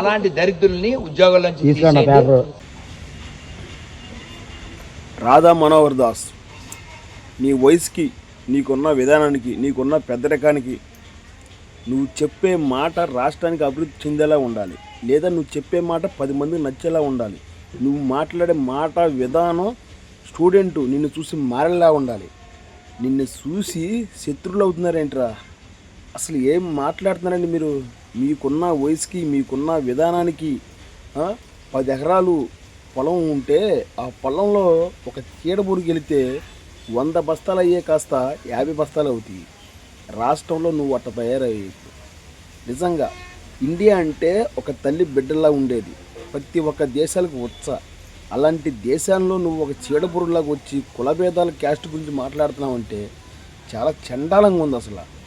అలాంటి దరిద్రుల్ని ఉద్యోగాల నుంచి రాధా మనోహర్ దాస్ నీ వయసుకి నీకున్న విధానానికి నీకున్న పెద్దరికానికి నువ్వు చెప్పే మాట రాష్ట్రానికి అభివృద్ధి చెందేలా ఉండాలి. లేదా నువ్వు చెప్పే మాట పది మందికి నచ్చేలా ఉండాలి. నువ్వు మాట్లాడే మాట విధానం స్టూడెంట్ నిన్ను చూసి మారేలా ఉండాలి. నిన్ను చూసి శత్రువులు అవుతున్నారేంట్రా? అసలు ఏం మాట్లాడుతున్నారండి మీరు? మీకున్న వయసుకి మీకున్న విధానానికి పది ఎకరాలు పొలం ఉంటే ఆ పొలంలో ఒక చీడపురుగు వెళితే వంద బస్తాలు అయ్యే కాస్త యాభై బస్తాలు అవుతాయి. రాష్ట్రంలో నువ్వు అట్ట తయారయ్యే. నిజంగా ఇండియా అంటే ఒక తల్లి బిడ్డలా ఉండేది. ప్రతి ఒక్క దేశాలకు ఉత్స. అలాంటి దేశాల్లో నువ్వు ఒక చీడపురుగులాగా వచ్చి కులభేదాల క్యాస్ట్ గురించి మాట్లాడుతున్నావంటే చాలా చండాలంగా ఉంది అసలు.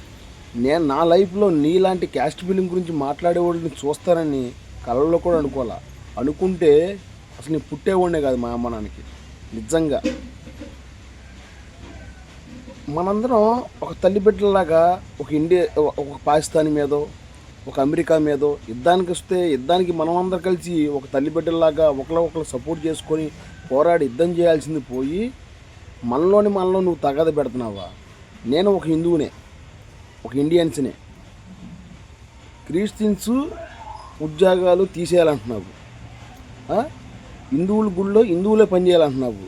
నేను నా లైఫ్లో నీలాంటి క్యాస్ట్ ఫీలింగ్ గురించి మాట్లాడేవాడిని చూస్తానని కళ్ళలో కూడా అనుకోవాలా? అనుకుంటే అసలు నేను పుట్టేవాడినే కాదు మా అమ్మ నాన్నకి. నిజంగా. మనందరం ఒక తల్లి బిడ్డలాగా ఒక ఇండియా ఒక పాకిస్తాన్ మీదో ఒక అమెరికా మీదో యుద్ధానికి వస్తే యుద్ధానికి మనం అందరం కలిసి ఒక తల్లి బిడ్డలాగా ఒకరు ఒకరు సపోర్ట్ చేసుకొని పోరాడి యుద్ధం చేయాల్సింది పోయి మనలోని మనలో నువ్వు తగద పెడుతున్నావా? నేను ఒక హిందువునే. ఒక ఇండియన్స్నే క్రిస్టియన్స్ ఉద్యోగాలు తీసేయాలంటున్నావు. హిందువుల గుళ్ళో హిందువులే పనిచేయాలంటున్నావు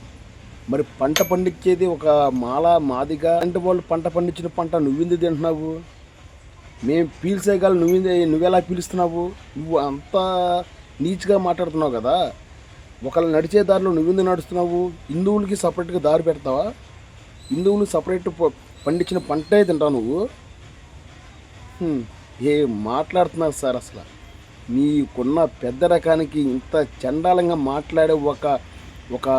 మరి పంట పండించేది ఒక మాల మాదిగా అంటే వాళ్ళు పంట పండించిన పంట నువ్వింది తింటున్నావు. మేము పీల్చేగాలు నువ్వింది నువ్వెలా పీలుస్తున్నావు? నువ్వు అంత నీచ్గా మాట్లాడుతున్నావు కదా. ఒకళ్ళు నడిచే దారిలో నువ్వింది నడుస్తున్నావు. హిందువులకి సపరేట్గా దారి పెడతావా? హిందువులు సపరేట్ పండించిన పంటే తింటావు నువ్వు. ఏ మాట్లాడుతున్నారు సార్ అసలు? మీకున్న పెద్ద రకానికి ఇంత చండాలంగా మాట్లాడే ఒక ఒక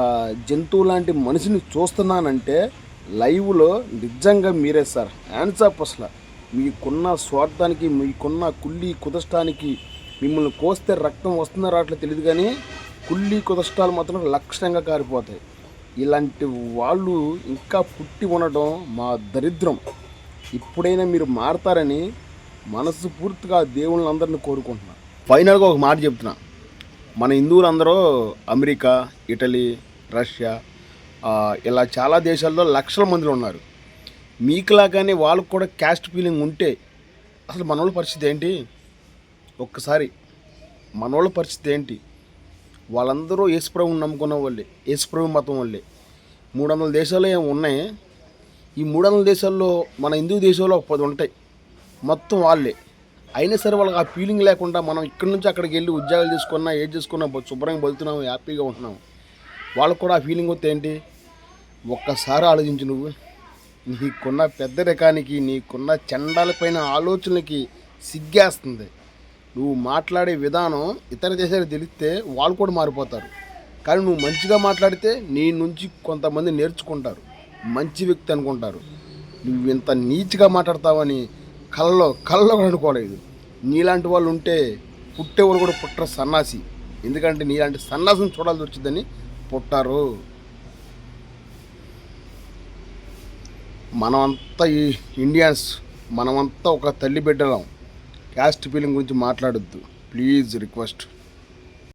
జంతువు లాంటి మనిషిని చూస్తున్నానంటే లైవ్లో నిజంగా మీరే సార్. హ్యాండ్స్ అసలు. మీకున్న స్వార్థానికి మీకున్న కుళ్ళి కుదష్టానికి మిమ్మల్ని కోస్తే రక్తం వస్తుందో రావట్లేదు తెలియదు కానీ కుళ్ళి కుదష్టాలు మాత్రం లక్షణంగా కారిపోతాయి. ఇలాంటి వాళ్ళు ఇంకా పుట్టి ఉండడం మా దరిద్రం. ఇప్పుడైనా మీరు మారతారని మనసు పూర్తిగా దేవుళ్ళని అందరిని కోరుకుంటున్నా. ఫైనల్గా ఒక మాట చెప్తున్నా. మన హిందువులందరూ అమెరికా ఇటలీ రష్యా ఇలా చాలా దేశాల్లో లక్షల మందిలో ఉన్నారు. మీకులాగానే వాళ్ళకు కూడా క్యాస్ట్ ఫీలింగ్ ఉంటే అసలు మనోళ్ళ పరిస్థితి ఏంటి? ఒక్కసారి మనోళ్ళ పరిస్థితి ఏంటి? వాళ్ళందరూ యేసుప్రభుని నమ్ముకున్న వాళ్ళే యేసుప్రభు మతం వాళ్ళే. మూడు వందల దేశాలు ఏమి ఉన్నాయి. ఈ మూడు వందల దేశాల్లో మన హిందూ దేశంలో ఒక పది ఉంటాయి. మొత్తం వాళ్ళే. అయినా సరే వాళ్ళకి ఆ ఫీలింగ్ లేకుండా మనం ఇక్కడి నుంచి అక్కడికి వెళ్ళి ఉద్యోగాలు తీసుకున్నా ఏది చేసుకున్నా శుభ్రంగా బతుకుతున్నాము హ్యాపీగా ఉంటున్నాం వాళ్ళకు కూడా ఆ ఫీలింగ్ వస్తే ఏంటి? ఒక్కసారి ఆలోచించు నువ్వు. నీకున్న పెద్ద రకానికి నీకున్న చండాలపైన ఆలోచనలకి సిగ్గేస్తుంది. నువ్వు మాట్లాడే విధానం ఇతర దేశాలు తెలిస్తే వాళ్ళు కూడా మారిపోతారు. కానీ నువ్వు మంచిగా మాట్లాడితే నీ నుంచి కొంతమంది నేర్చుకుంటారు. మంచి వ్యక్తి అనుకుంటారు. నువ్వు ఇంత నీచ్గా మాట్లాడతావని కళ్ళలో కళ్ళలో కూడా అనుకోలేదు. నీలాంటి వాళ్ళు ఉంటే పుట్టేవాళ్ళు కూడా పుట్టరు సన్నాసి. ఎందుకంటే నీలాంటి సన్నాసిని చూడాల్సి వచ్చిందని పుట్టారు. మనమంతా ఈ ఇండియన్స్ మనమంతా ఒక తల్లి బిడ్డలం. క్యాస్ట్ ఫీలింగ్ గురించి మాట్లాడొద్దు. Please request